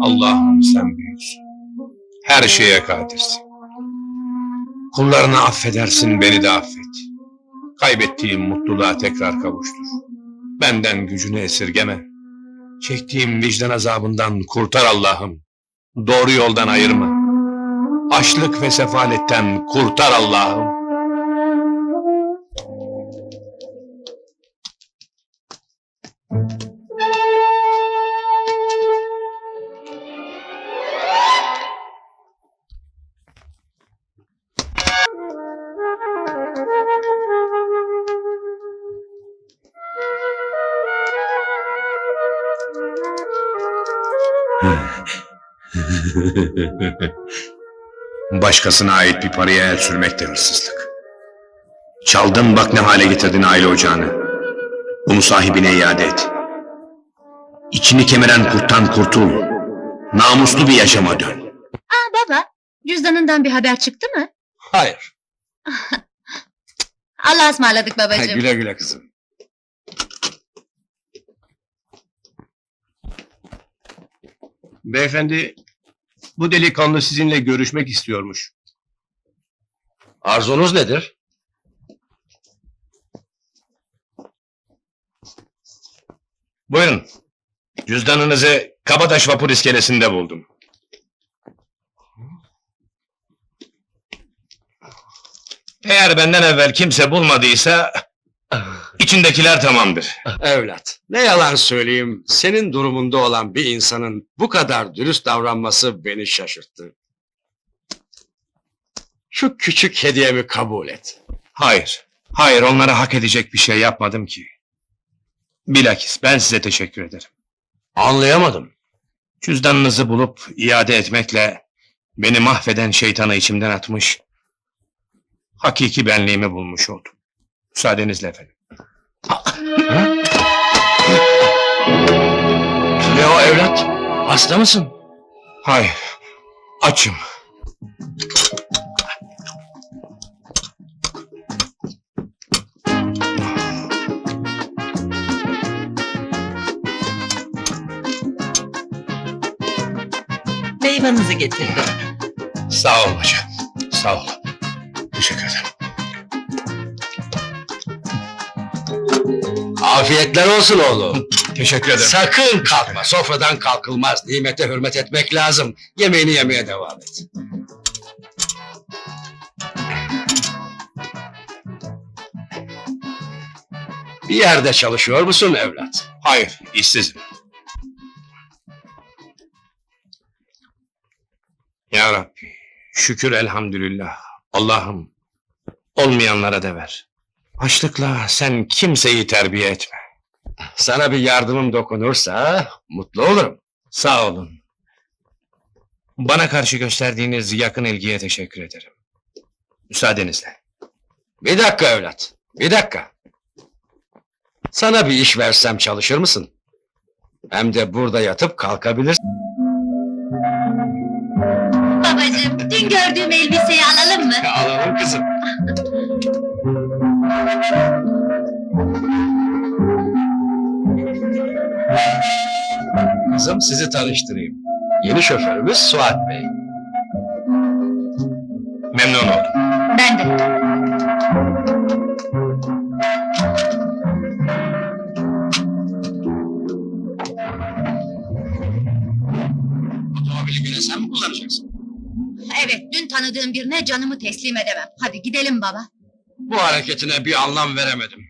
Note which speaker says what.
Speaker 1: Allah'ım sen büyüksün. Her şeye kadirsin. Kullarını affedersin, beni de affet. Kaybettiğim mutluluğa tekrar kavuştur. Benden gücünü esirgeme. Çektiğim vicdan azabından kurtar Allah'ım. Doğru yoldan ayırma. Açlık ve sefaletten kurtar Allah'ım. Başkasına ait bir paraya el sürmek de hırsızlık. Çaldın bak ne hale getirdin aile ocağını. Onu sahibine iade et. İçini kemiren kurttan kurtul. Namuslu bir yaşama dön.
Speaker 2: Aa baba, cüzdanından bir haber çıktı mı?
Speaker 1: Hayır.
Speaker 2: Allah'a ısmarladık babacığım.
Speaker 1: güle güle kızım. Beyefendi, bu delikanlı sizinle görüşmek istiyormuş.
Speaker 3: Arzunuz nedir?
Speaker 1: Buyurun. Cüzdanınızı Kabataş Vapur iskelesinde buldum. Eğer benden evvel kimse bulmadıysa içindekiler tamamdır.
Speaker 3: Evlat, ne yalan söyleyeyim, senin durumunda olan bir insanın bu kadar dürüst davranması beni şaşırttı. Şu küçük hediyemi kabul et.
Speaker 1: Hayır, hayır onlara hak edecek bir şey yapmadım ki. Bilakis ben size teşekkür ederim.
Speaker 3: Anlayamadım.
Speaker 1: Cüzdanınızı bulup iade etmekle beni mahveden şeytanı içimden atmış, hakiki benliğimi bulmuş oldum. Müsaadenizle efendim.
Speaker 3: Ne o evlat? Hasta mısın?
Speaker 1: Hayır, açım.
Speaker 4: Meyvanızı getirdim.
Speaker 1: Sağ ol paşa, sağ ol.
Speaker 3: Afiyetler olsun oğlum.
Speaker 1: Teşekkür ederim.
Speaker 3: Sakın kalkma, sofradan kalkılmaz. Nimete hürmet etmek lazım. Yemeğini yemeye devam et. Bir yerde çalışıyor musun evlat?
Speaker 1: Hayır, işsizim. Ya Rabbi, şükür elhamdülillah. Allah'ım, olmayanlara da ver. Açlıkla sen kimseyi terbiye etme.
Speaker 3: Sana bir yardımım dokunursa mutlu olurum.
Speaker 1: Sağ olun. Bana karşı gösterdiğiniz yakın ilgiye teşekkür ederim. Müsaadenizle.
Speaker 3: Bir dakika evlat, bir dakika. Sana bir iş versem çalışır mısın? Hem de burada yatıp kalkabilirsin.
Speaker 2: Babacığım, dün gördüğüm elbiseyi alalım mı?
Speaker 3: Alalım kızım. Kızım sizi tanıştırayım. Yeni şoförümüz Suat Bey.
Speaker 1: Memnun oldum.
Speaker 2: Ben de.
Speaker 3: Otomobili güne sen mi kullanacaksın?
Speaker 2: Evet, dün tanıdığım birine canımı teslim edemem. Hadi gidelim baba.
Speaker 3: Bu hareketine bir anlam veremedim.